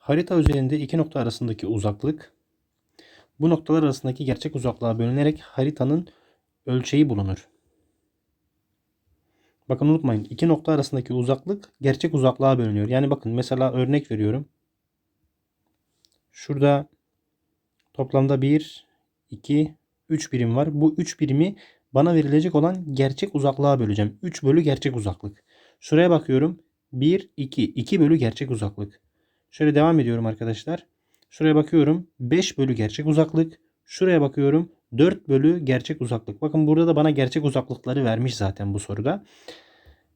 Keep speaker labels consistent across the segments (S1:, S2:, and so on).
S1: Harita üzerinde iki nokta arasındaki uzaklık bu noktalar arasındaki gerçek uzaklığa bölünerek haritanın ölçeği bulunur. Bakın unutmayın iki nokta arasındaki uzaklık gerçek uzaklığa bölünüyor. Yani bakın mesela örnek veriyorum. Şurada toplamda 1, 2, 3 birim var. Bu 3 birimi bana verilecek olan gerçek uzaklığa böleceğim. 3 bölü gerçek uzaklık. Şuraya bakıyorum. 1, 2. 2 bölü gerçek uzaklık. Şöyle devam ediyorum arkadaşlar. Şuraya bakıyorum. 5 bölü gerçek uzaklık. Şuraya bakıyorum. 4 bölü gerçek uzaklık. Bakın burada da bana gerçek uzaklıkları vermiş zaten bu soruda.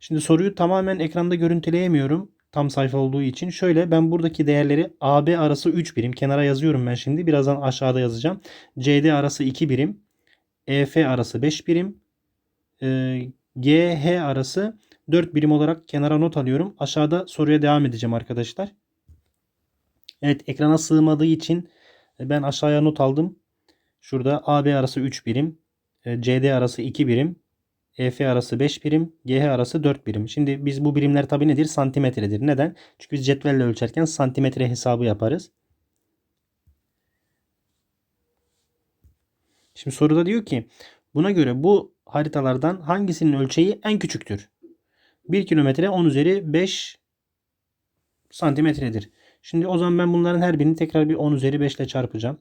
S1: Şimdi soruyu tamamen ekranda görüntüleyemiyorum. Tam sayfa olduğu için. Şöyle ben buradaki değerleri AB arası 3 birim. Kenara yazıyorum ben şimdi. Birazdan aşağıda yazacağım. CD arası 2 birim. EF arası 5 birim. E, GH arası 4 birim olarak kenara not alıyorum. Aşağıda soruya devam edeceğim arkadaşlar. Evet ekrana sığmadığı için ben aşağıya not aldım. Şurada AB arası 3 birim. e, CD arası 2 birim. EF arası 5 birim. GH arası 4 birim. Şimdi biz bu birimler tabi nedir? Santimetredir. Neden? Çünkü biz cetvelle ölçerken santimetre hesabı yaparız. Şimdi soruda diyor ki buna göre bu haritalardan hangisinin ölçeği en küçüktür? 1 kilometre 10 üzeri 5 santimetredir. Şimdi o zaman ben bunların her birini tekrar bir 10 üzeri 5 ile çarpacağım.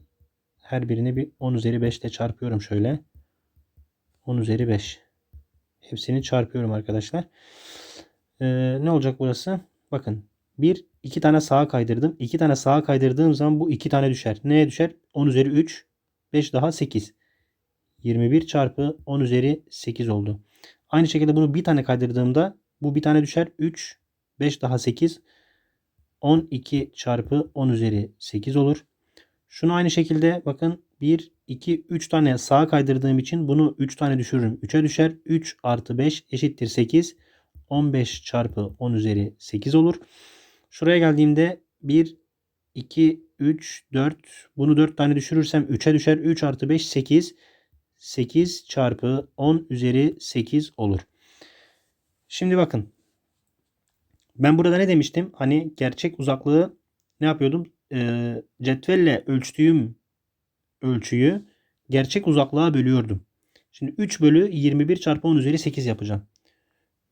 S1: Her birini bir 10 üzeri 5 ile çarpıyorum şöyle. 10 üzeri 5. Hepsini çarpıyorum arkadaşlar. Ee, ne olacak burası? Bakın. Bir, iki tane sağa kaydırdım. İki tane sağa kaydırdığım zaman bu iki tane düşer. Neye düşer? 10 üzeri 3. 5 daha 8. 21 çarpı 10 üzeri 8 oldu. Aynı şekilde bunu bir tane kaydırdığımda bu bir tane düşer. 3. 5 daha 8. 12 çarpı 10 üzeri 8 olur. Şunu aynı şekilde bakın 1, 2, 3 tane sağa kaydırdığım için bunu 3 tane düşürürüm. 3'e düşer. 3 artı 5 eşittir 8. 15 çarpı 10 üzeri 8 olur. Şuraya geldiğimde 1, 2, 3, 4. Bunu 4 tane düşürürsem 3'e düşer. 3 artı 5 8. 8 çarpı 10 üzeri 8 olur. Şimdi bakın. Ben burada ne demiştim? Hani gerçek uzaklığı ne yapıyordum? Ee, cetvelle ölçtüğüm ölçüyü gerçek uzaklığa bölüyordum. Şimdi 3 bölü 21 çarpı 10 üzeri 8 yapacağım.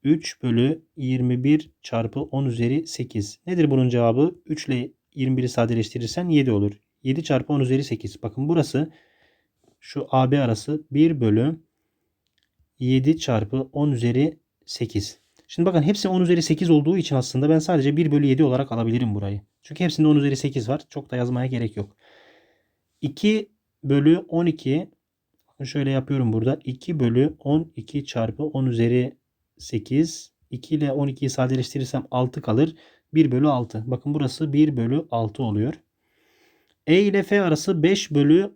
S1: 3 bölü 21 çarpı 10 üzeri 8. Nedir bunun cevabı? 3 ile 21'i sadeleştirirsen 7 olur. 7 çarpı 10 üzeri 8. Bakın burası şu AB arası 1 bölü 7 çarpı 10 üzeri 8. Şimdi bakın hepsi 10 üzeri 8 olduğu için aslında ben sadece 1 bölü 7 olarak alabilirim burayı. Çünkü hepsinde 10 üzeri 8 var. Çok da yazmaya gerek yok. 2 bölü 12 bakın şöyle yapıyorum burada. 2 bölü 12 çarpı 10 üzeri 8. 2 ile 12'yi sadeleştirirsem 6 kalır. 1 bölü 6. Bakın burası 1 bölü 6 oluyor. E ile F arası 5 bölü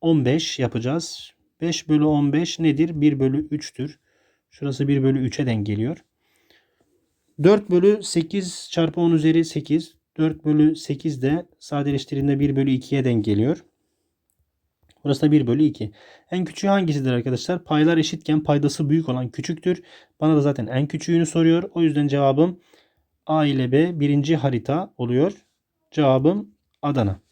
S1: 15 yapacağız. 5 bölü 15 nedir? 1 bölü 3'tür. Şurası 1 bölü 3'e denk geliyor. 4 bölü 8 çarpı 10 üzeri 8. 4 bölü 8 de sadeleştirdiğinde 1 bölü 2'ye denk geliyor. Burası da 1 bölü 2. En küçüğü hangisidir arkadaşlar? Paylar eşitken paydası büyük olan küçüktür. Bana da zaten en küçüğünü soruyor. O yüzden cevabım A ile B birinci harita oluyor. Cevabım Adana.